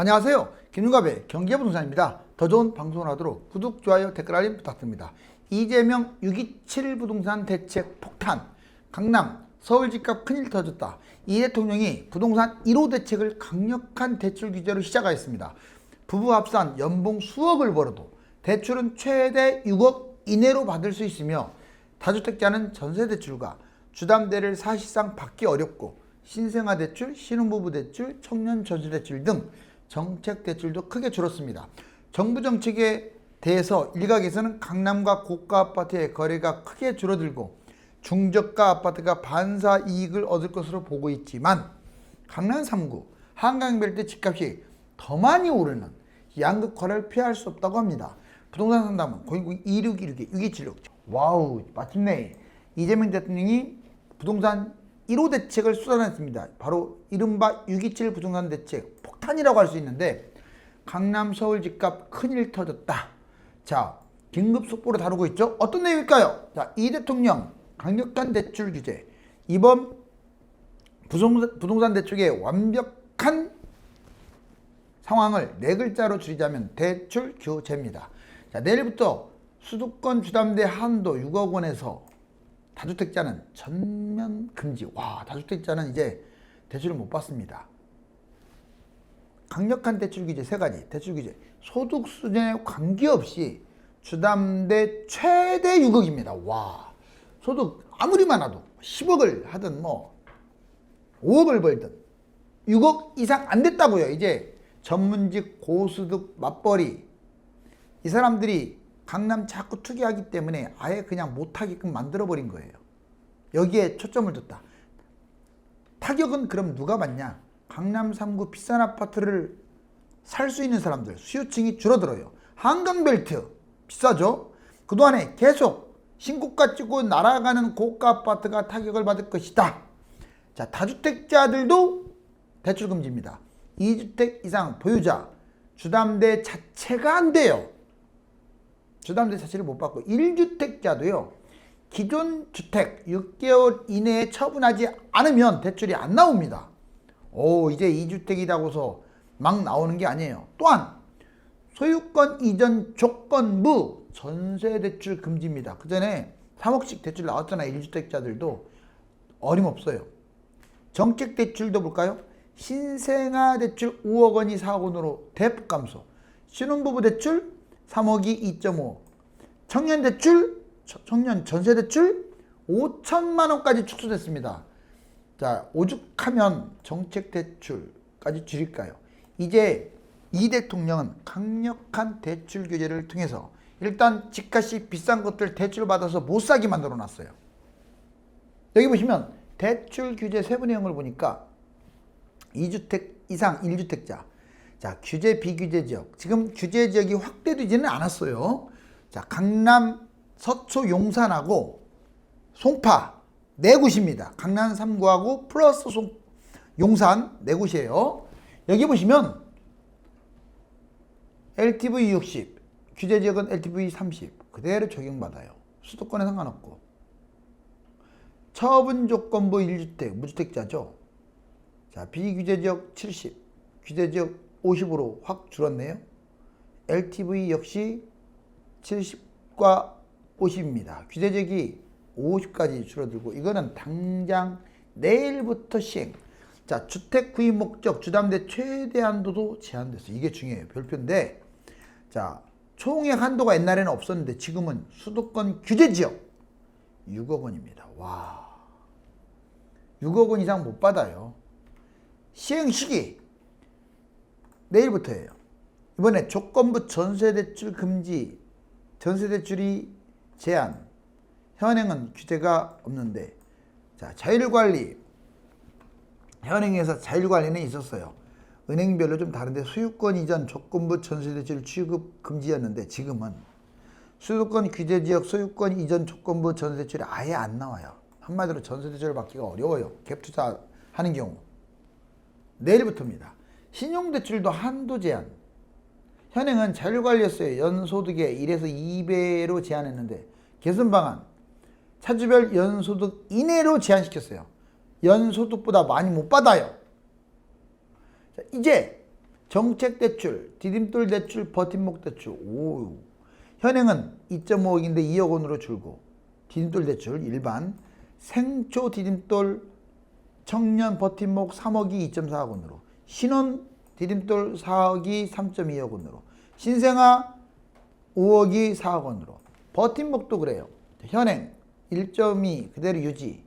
안녕하세요. 김윤갑의 경제부동산입니다. 더 좋은 방송을 하도록 구독, 좋아요, 댓글 알림 부탁드립니다. 이재명 627 부동산 대책 폭탄, 강남, 서울 집값 큰일 터졌다. 이 대통령이 부동산 1호 대책을 강력한 대출 규제로 시작하였습니다. 부부 합산 연봉 수억을 벌어도 대출은 최대 6억 이내로 받을 수 있으며 다주택자는 전세 대출과 주담대를 사실상 받기 어렵고 신생아 대출, 신혼부부 대출, 청년 저주 대출 등 정책 대출도 크게 줄었습니다. 정부 정책에 대해서 일각에서는 강남과 고가 아파트의 거래가 크게 줄어들고 중저가 아파트가 반사 이익을 얻을 것으로 보고 있지만 강남 3구 한강벨트 집값이 더 많이 오르는 양극화를 피할 수 없다고 합니다. 부동산 상담은 010-2616-6276 와우 마침내 이재명 대통령이 부동산 1호 대책을 수단했습니다. 바로 이른바 627 부동산 대책 폭탄이라고 할 수 있는데 강남 서울 집값 큰일 터졌다. 자 긴급 속보로 다루고 있죠. 어떤 내용일까요? 자, 이 대통령 강력한 대출 규제 이번 부동산, 부동산 대책의 완벽한 상황을 네 글자로 줄이자면 대출 규제입니다. 자, 내일부터 수도권 주담대 한도 6억 원에서 다주택자는 전면 금지. 와, 다주택자는 이제 대출을 못 받습니다. 강력한 대출 규제 세 가지. 대출 규제. 소득 수준에 관계없이 주담대 최대 6억입니다. 와. 소득 아무리 많아도 10억을 하든 뭐 5억을 벌든 6억 이상 안 됐다고요. 이제 전문직 고수득 맞벌이 이 사람들이 강남 자꾸 투기하기 때문에 아예 그냥 못하게끔 만들어버린 거예요. 여기에 초점을 뒀다. 타격은 그럼 누가 받냐? 강남 3구 비싼 아파트를 살 수 있는 사람들, 수요층이 줄어들어요. 한강벨트 비싸죠? 그동안에 계속 신고가 찍고 날아가는 고가 아파트가 타격을 받을 것이다. 자, 다주택자들도 대출 금지입니다. 2주택 이상 보유자, 주담대 자체가 안 돼요. 주담대 자체를 못 받고 1주택자도요. 기존 주택 6개월 이내에 처분하지 않으면 대출이 안 나옵니다. 오, 이제 2주택이라고서 막 나오는 게 아니에요. 또한 소유권 이전 조건부 전세 대출 금지입니다. 그 전에 3억씩 대출 나왔잖아요. 1주택자들도 어림없어요. 정책 대출도 볼까요? 신생아 대출 5억 원이 4억 원으로 대폭 감소. 신혼부부 대출 3억이 2.5. 청년 대출, 청년 전세 대출 5천만 원까지 축소됐습니다. 자, 오죽하면 정책 대출까지 줄일까요? 이제 이 대통령은 강력한 대출 규제를 통해서 일단 집값이 비싼 것들 대출 받아서 못 사게 만들어 놨어요. 여기 보시면 대출 규제 세부 내용을 보니까 2주택 이상 1주택자 자 규제 비규제 지역 지금 규제 지역이 확대되지는 않았어요 자 강남 서초 용산하고 송파 네 곳입니다. 강남 3구하고 플러스 송, 용산 네 곳이에요. 여기 보시면 LTV 60 규제 지역은 LTV 30 그대로 적용받아요. 수도권에 상관없고. 처분 조건부 1주택 무주택자죠? 자, 비규제 지역 70, 규제 지역 50으로 확 줄었네요. LTV 역시 70과 50입니다. 규제 지역이 50까지 줄어들고 이거는 당장 내일부터 시행. 자, 주택 구입 목적 주담대 최대 한도도 제한됐어요. 이게 중요해요. 별표인데 자, 총액 한도가 옛날에는 없었는데 지금은 수도권 규제 지역 6억 원입니다. 와. 6억 원 이상 못 받아요. 시행 시기 내일부터예요. 이번에 조건부 전세 대출 금지, 전세 대출이 제한, 현행은 규제가 없는데, 자 자율관리, 현행에서 자율관리는 있었어요. 은행별로 좀 다른데 소유권 이전 조건부 전세대출 취급 금지였는데 지금은 수도권 규제 지역 소유권 이전 조건부 전세대출이 아예 안 나와요. 한마디로 전세대출을 받기가 어려워요. 갭 투자 하는 경우. 내일부터입니다. 신용대출도 한도 제한. 현행은 자율관리였어요. 연소득의 1에서 2배로 제한했는데 개선 방안 차주별 연소득 이내로 제한시켰어요. 연소득보다 많이 못 받아요. 자, 이제 정책 대출, 디딤돌 대출, 버팀목 대출. 오. 현행은 2.5억인데 2억 원으로 줄고 디딤돌 대출 일반 생초 디딤돌 청년 버팀목 3억이 2.4억 원으로 신혼 디딤돌 4억이 3.2억 원으로 신생아 5억이 4억 원으로 버팀목도 그래요. 현행 1.2 그대로 유지.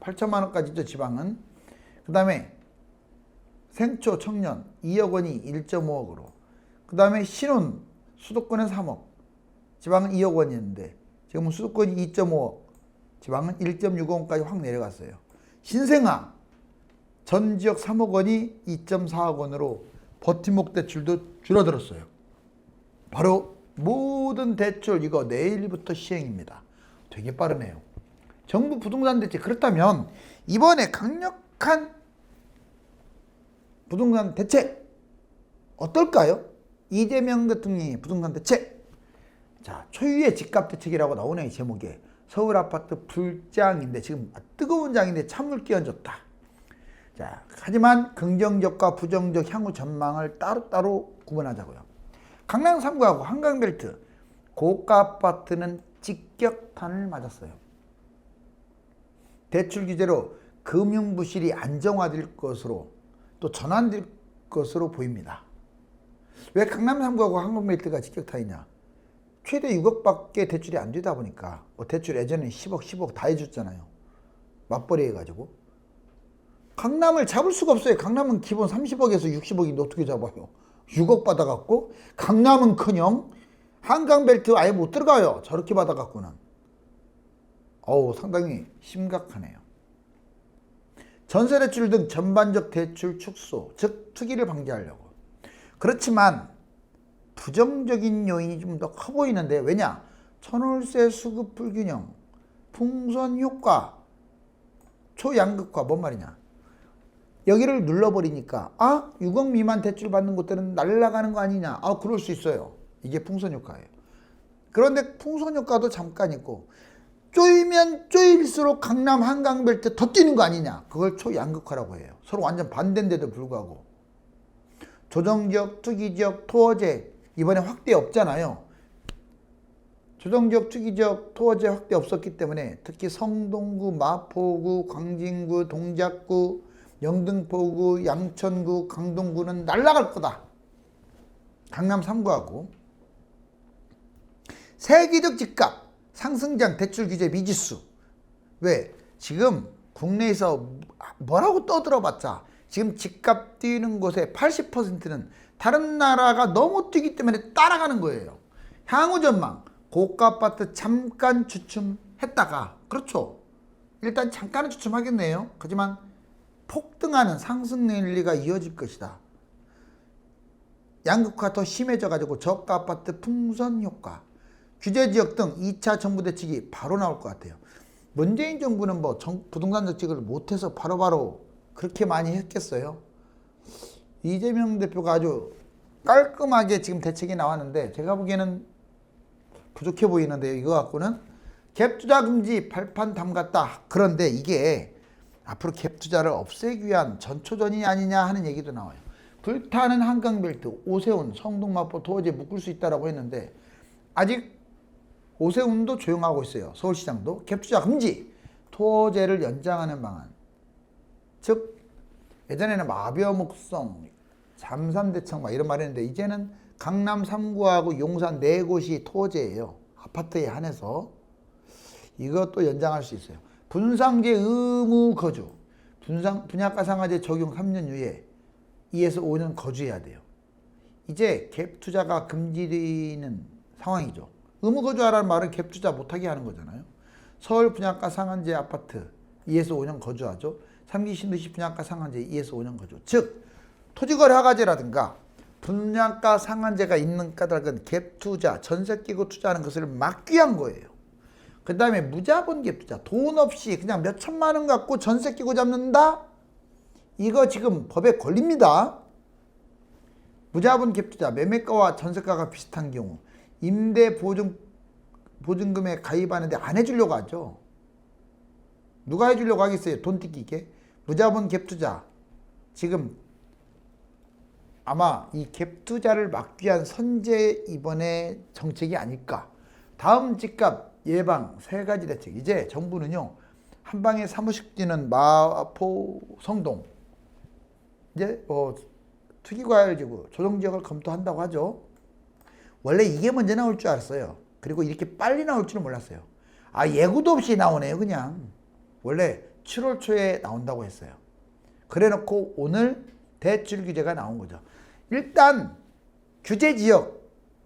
8천만 원까지 죠 지방은. 그 다음에 생초 청년 2억 원이 1.5억으로. 그 다음에 신혼 수도권은 3억. 지방은 2억 원이었는데 지금은 수도권이 2.5억. 지방은 1.6억 원까지 확 내려갔어요. 신생아 전 지역 3억 원이 2.4억 원으로 버팀목 대출도 줄어들었어요. 바로 모든 대출 이거 내일부터 시행입니다 되게 빠르네요 정부 부동산 대책 그렇다면 이번에 강력한 부동산 대책 어떨까요? 이재명 대통령의 부동산 대책. 자, 초유의 집값 대책이라고 나오네 이 제목에. 서울 아파트 불장인데 지금 뜨거운 장인데 찬물 끼얹었다. 자, 하지만 긍정적과 부정적 향후 전망을 따로따로 구분하자고요. 강남 3구하고 한강벨트 고가 아파트는 직격탄을 맞았어요. 대출 규제로 금융 부실이 안정화될 것으로 또 전환될 것으로 보입니다. 왜 강남 3구하고 한국메이트가 직격탄이냐? 최대 6억밖에 대출이 안 되다 보니까 뭐 대출 예전에 10억, 10억 다 해줬잖아요. 맞벌이 해가지고. 강남을 잡을 수가 없어요. 강남은 기본 30억에서 60억인데 어떻게 잡아요? 6억 받아갖고 강남은 커녕 한강벨트 아예 못 들어가요. 저렇게 받아갖고는. 어우 상당히 심각하네요. 전세 대출 등 전반적 대출 축소, 즉 투기를 방지하려고. 그렇지만 부정적인 요인이 좀 더 커 보이는데 왜냐? 천월세 수급 불균형, 풍선 효과, 초양극화 뭔 말이냐? 여기를 눌러버리니까 아 6억 미만 대출 받는 곳들은 날라가는 거 아니냐? 아 그럴 수 있어요. 이게 풍선 효과예요. 그런데 풍선 효과도 잠깐 있고 쪼이면 쪼일수록 강남 한강벨트 더 뛰는 거 아니냐. 그걸 초양극화라고 해요. 서로 완전 반대인데도 불구하고. 조정지역, 투기지역, 토어제 이번에 확대 없잖아요. 조정지역, 투기지역, 토어제 확대 없었기 때문에 특히 성동구, 마포구, 광진구, 동작구, 영등포구, 양천구, 강동구는 날라갈 거다. 강남 3구하고 세계적 집값 상승장 대출 규제 미지수. 왜? 지금 국내에서 뭐라고 떠들어봤자 지금 집값 뛰는 곳의 80%는 다른 나라가 너무 뛰기 때문에 따라가는 거예요. 향후 전망 고가 아파트 잠깐 주춤했다가 그렇죠. 일단 잠깐은 주춤하겠네요. 하지만 폭등하는 상승 랠리가 이어질 것이다. 양극화 더 심해져 가지고 저가 아파트 풍선 효과 규제 지역 등 2차 정부 대책이 바로 나올 것 같아요. 문재인 정부는 뭐 정, 부동산 정책을 못해서 바로바로 그렇게 많이 했겠어요. 이재명 대표가 아주 깔끔하게 지금 대책이 나왔는데 제가 보기에는 부족해 보이는데요. 이거 갖고는 갭 투자 금지 발판 담갔다. 그런데 이게 앞으로 갭 투자를 없애기 위한 전초전이 아니냐 하는 얘기도 나와요. 불타는 한강벨트, 오세훈, 성동마포, 도어제 묶을 수 있다라고 했는데 아직 오세훈도 조용하고 있어요. 서울시장도 갭투자 금지, 토제를 연장하는 방안. 즉 예전에는 마벼목성, 잠산대청 막 이런 말 했는데 이제는 강남 3구하고 용산 네 곳이 토제예요. 아파트에 한해서 이것도 연장할 수 있어요. 분상제 의무 거주, 분상 분양가 상한제 적용 3년 이후에 2에서 5년 거주해야 돼요. 이제 갭 투자가 금지되는 상황이죠. 의무 거주하라는 말은 갭 투자 못하게 하는 거잖아요. 서울 분양가 상한제 아파트 2에서 5년 거주하죠. 3기 신도시 분양가 상한제 2에서 5년 거주. 즉 토지거래 허가제라든가 분양가 상한제가 있는 까닭은 갭 투자, 전세 끼고 투자하는 것을 막기 위한 거예요. 그 다음에 무자본 갭 투자, 돈 없이 그냥 몇 천만 원 갖고 전세 끼고 잡는다? 이거 지금 법에 걸립니다. 무자본 갭 투자, 매매가와 전세가가 비슷한 경우 임대 보증 보증금에 가입하는데 안 해주려고 하죠. 누가 해주려고 하겠어요? 돈 뜯기게. 무자본 갭 투자. 지금 아마 이 갭 투자를 막기 위한 선제 이번에 정책이 아닐까. 다음 집값 예방 세 가지 대책. 이제 정부는요 한 방에 사무실 뛰는 마포 성동 이제 어, 투기과열지구 조정 지역을 검토한다고 하죠. 원래 이게 먼저 나올 줄 알았어요. 그리고 이렇게 빨리 나올 줄은 몰랐어요. 아 예고도 없이 나오네요, 그냥. 원래 7월 초에 나온다고 했어요. 그래 놓고 오늘 대출 규제가 나온 거죠. 일단 규제 지역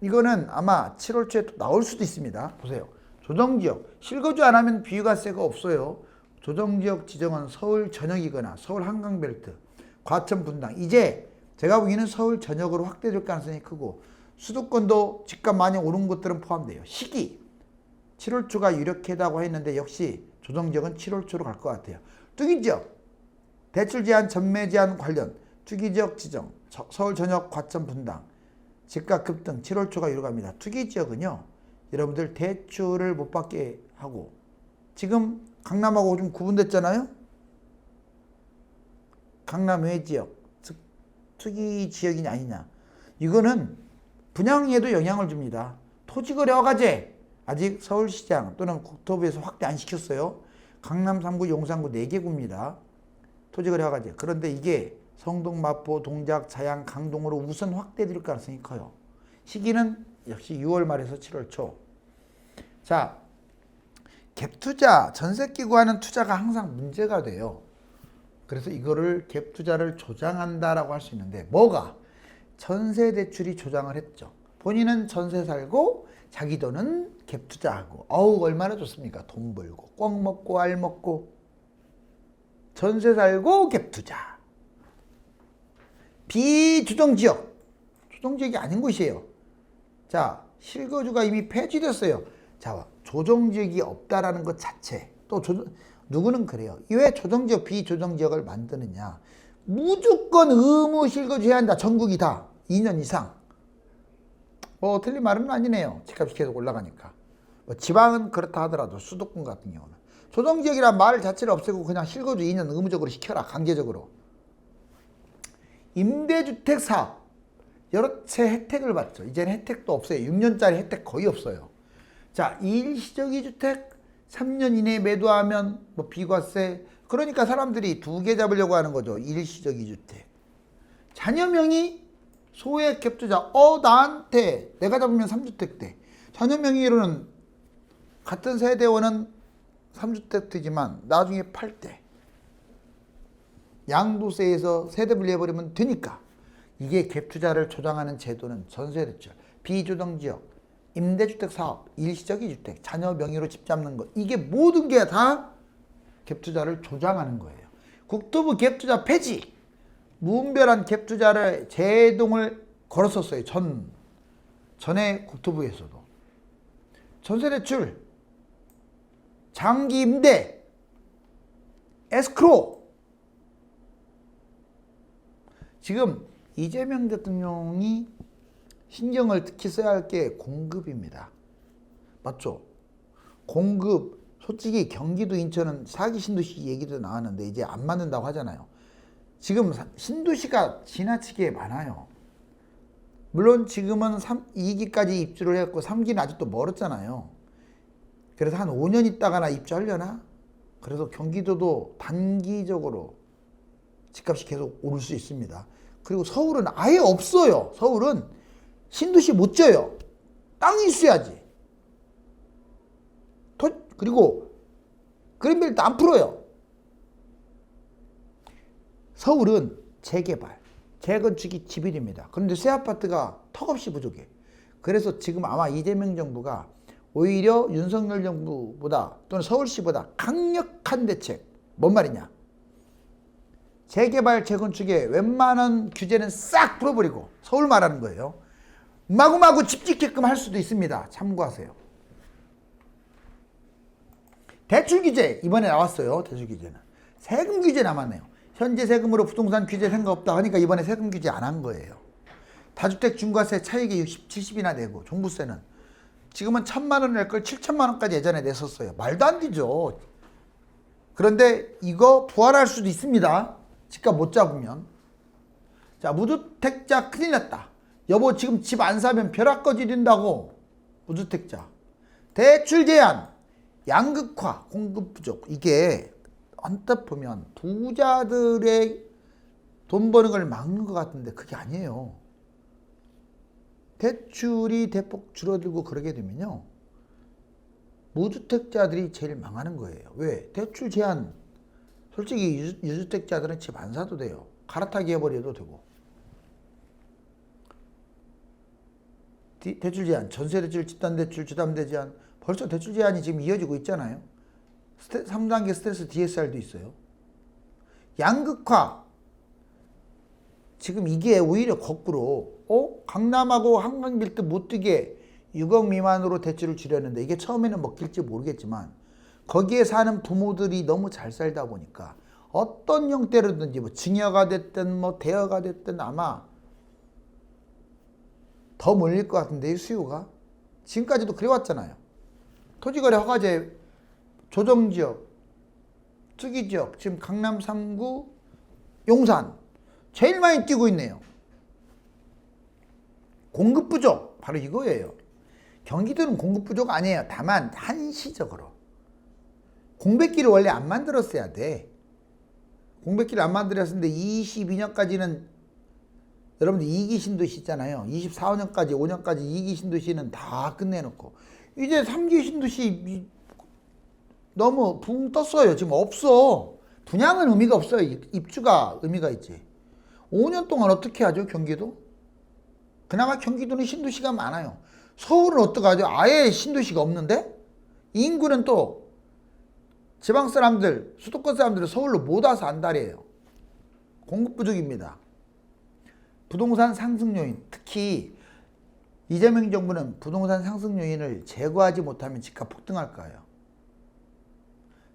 이거는 아마 7월 초에 또 나올 수도 있습니다. 보세요. 조정 지역 실거주 안 하면 비과세가 없어요. 조정 지역 지정은 서울 전역이거나 서울 한강벨트, 과천 분당 이제 제가 보기에는 서울 전역으로 확대될 가능성이 크고 수도권도 집값 많이 오른 곳들은 포함돼요. 시기 7월 초가 유력하다고 했는데 역시 조정 지역은 7월 초로 갈 것 같아요. 투기 지역 대출 제한, 전매 제한 관련 투기 지역 지정, 저- 서울 전역 과천 분당, 집값 급등 7월 초가 유력합니다. 투기 지역은요, 여러분들 대출을 못 받게 하고 지금 강남하고 좀 구분됐잖아요. 강남 외 지역, 즉 투기 지역이 아니냐. 이거는 분양에도 영향을 줍니다. 토지거래 허가제 아직 서울시장 또는 국토부에서 확대 안 시켰어요. 강남 3구, 용산구 4개 구입니다. 토지거래 허가제. 그런데 이게 성동, 마포, 동작, 자양, 강동으로 우선 확대될 가능성이 커요. 시기는 역시 6월 말에서 7월 초. 자, 갭 투자, 전세 끼고 하는 투자가 항상 문제가 돼요. 그래서 이거를 갭 투자를 조장한다라고 할 수 있는데 뭐가 전세 대출이 조장을 했죠. 본인은 전세 살고 자기 돈은 갭 투자하고 어우 얼마나 좋습니까? 돈 벌고 꽉 먹고 알 먹고 전세 살고 갭 투자. 비주정 지역. 주정 지역이 아닌 곳이에요. 자, 실거주가 이미 폐지됐어요. 자, 조정 지역이 없다라는 것 자체. 또 조, 누구는 그래요. 왜 조정 지역, 비조정 지역을 만드느냐? 무조건 의무 실거주해야 한다. 전국이 다 2년 이상. 뭐 틀린 말은 아니네요. 집값이 계속 올라가니까. 뭐 지방은 그렇다 하더라도 수도권 같은 경우는 조정 지역이란 말 자체를 없애고 그냥 실거주 2년 의무적으로 시켜라. 강제적으로. 임대주택 사업 여러 채 혜택을 받죠. 이제는 혜택도 없어요. 6년짜리 혜택 거의 없어요. 자, 일시적이 주택 3년 이내에 매도하면 뭐 비과세. 그러니까 사람들이 두 개 잡으려고 하는 거죠. 일시적 이 주택. 자녀명의 소액 갭투자. 어, 나한테 내가 잡으면 3주택 돼. 자녀 명의로는 같은 세대원은 3주택이지만 나중에 팔 때 양도세에서 세대 분리해버리면 되니까 이게 갭 투자를 조장하는 제도는 전세대출, 비조정 지역, 임대주택 사업, 일시적인 주택, 자녀 명의로 집 잡는 것 이게 모든 게 다 갭 투자를 조장하는 거예요. 국토부 갭 투자 폐지, 무분별한 갭 투자를 제동을 걸었었어요. 전 전에 국토부에서도 전세대출, 장기 임대, 에스크로 지금 이재명 대통령이 신경을 특히 써야 할 게 공급입니다. 맞죠? 공급 솔직히 경기도 인천은 사기 신도시 얘기도 나왔는데 이제 안 맞는다고 하잖아요. 지금 사- 신도시가 지나치게 많아요. 물론 지금은 3, 2기까지 입주를 했고 3기는 아직도 멀었잖아요. 그래서 한 5년 있다가나 입주하려나? 그래서 경기도도 단기적으로 집값이 계속 오를 수 있습니다. 그리고 서울은 아예 없어요. 서울은 신도시 못 져요. 땅이 있어야지. 토- 그리고 그린벨트 안 풀어요. 서울은 재개발, 재건축이 지빌입니다. 그런데 새 아파트가 턱없이 부족해. 그래서 지금 아마 이재명 정부가 오히려 윤석열 정부보다 또는 서울시보다 강력한 대책, 뭔 말이냐? 재개발, 재건축에 웬만한 규제는 싹 풀어버리고 서울 말하는 거예요. 마구마구 집 짓게끔 할 수도 있습니다. 참고하세요. 대출 규제 이번에 나왔어요. 대출 규제는 세금 규제 남았네요. 현재 세금으로 부동산 규제 생각 없다 하니까 이번에 세금 규제 안 한 거예요. 다주택 중과세 차익이 60, 70이나 내고 종부세는 지금은 천만 원 낼 걸 7천만 원까지 예전에 냈었어요. 말도 안 되죠. 그런데 이거 부활할 수도 있습니다. 집값 못 잡으면. 자, 무주택자 큰일 났다. 여보 지금 집 안 사면 벼락 거지린다고. 무주택자. 대출 제한. 양극화, 공급 부족. 이게 언뜻 보면 부자들의 돈 버는 걸 막는 것 같은데 그게 아니에요. 대출이 대폭 줄어들고 그러게 되면요. 무주택자들이 제일 망하는 거예요. 왜? 대출 제한. 솔직히 유- 유주택자들은 집 안 사도 돼요. 갈아타기 해버려도 되고. 디- 대출 제한, 전세 대출, 집단 대출, 주담 대제한 벌써 대출 제한이 지금 이어지고 있잖아요. 스테, 3단계 스트레스 DSR도 있어요. 양극화. 지금 이게 오히려 거꾸로 어? 강남하고 한강 빌드 못 뛰게 6억 미만으로 대출을 주려는데 이게 처음에는 먹힐지 모르겠지만 거기에 사는 부모들이 너무 잘 살다 보니까 어떤 형태로든지 뭐 증여가 됐든 뭐 대여가 됐든 아마 더 몰릴 것 같은데 이 수요가 지금까지도 그래왔잖아요. 토지거래 허가제 조정지역, 특이지역 지금 강남 3구, 용산 제일 많이 뛰고 있네요. 공급 부족 바로 이거예요. 경기도는 공급 부족 아니에요. 다만 한시적으로 공백기를 원래 안 만들었어야 돼. 공백기를 안 만들었는데 22년까지는 여러분들 2기 신도시 있잖아요. 24, 5년까지 5년까지 2기 신도시는 다 끝내놓고 이제 3기 신도시 이- 너무 붕 떴어요. 지금 없어. 분양은 의미가 없어요. 입- 입주가 의미가 있지. 5년 동안 어떻게 하죠, 경기도? 그나마 경기도는 신도시가 많아요. 서울은 어떡하죠? 아예 신도시가 없는데? 인구는 또 지방 사람들, 수도권 사람들은 서울로 못 와서 안달이에요. 공급 부족입니다. 부동산 상승 요인, 특히 이재명 정부는 부동산 상승 요인을 제거하지 못하면 집값 폭등할 거예요.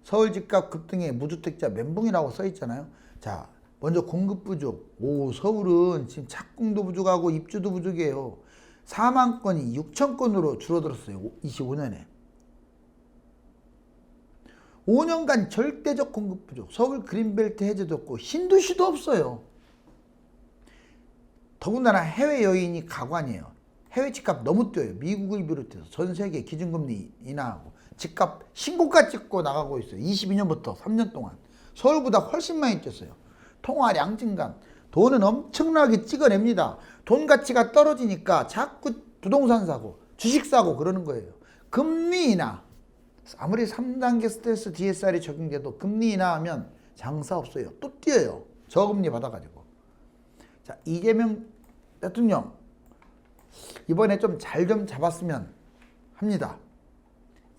서울 집값 급등에 무주택자 멘붕이라고 써 있잖아요. 자, 먼저 공급 부족. 오, 서울은 지금 착공도 부족하고 입주도 부족해요. 4만 건이 6천 건으로 줄어들었어요. 25년에. 5년간 절대적 공급 부족. 서울 그린벨트 해제도 없고 신도시도 없어요. 더군다나 해외 여인이 가관이에요. 해외 집값 너무 뛰어요. 미국을 비롯해서 전 세계 기준금리 인하하고 집값 신고가 찍고 나가고 있어요. 22년부터 3년 동안 서울보다 훨씬 많이 뛰었어요. 통화량 증감, 돈은 엄청나게 찍어냅니다. 돈 가치가 떨어지니까 자꾸 부동산 사고, 주식 사고 그러는 거예요. 금리 인하. 아무리 3단계 스트레스 DSR이 적용돼도 금리 인하하면 장사 없어요. 또 뛰어요. 저금리 받아가지고. 자, 이재명 대통령 이번에 좀잘좀 잡았으면 합니다.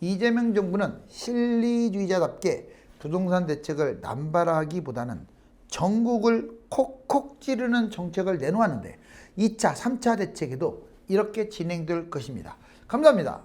이재명 정부는 실리주의자답게 부동산 대책을 남발하기보다는 전국을 콕콕 찌르는 정책을 내놓았는데 2차, 3차 대책에도 이렇게 진행될 것입니다. 감사합니다.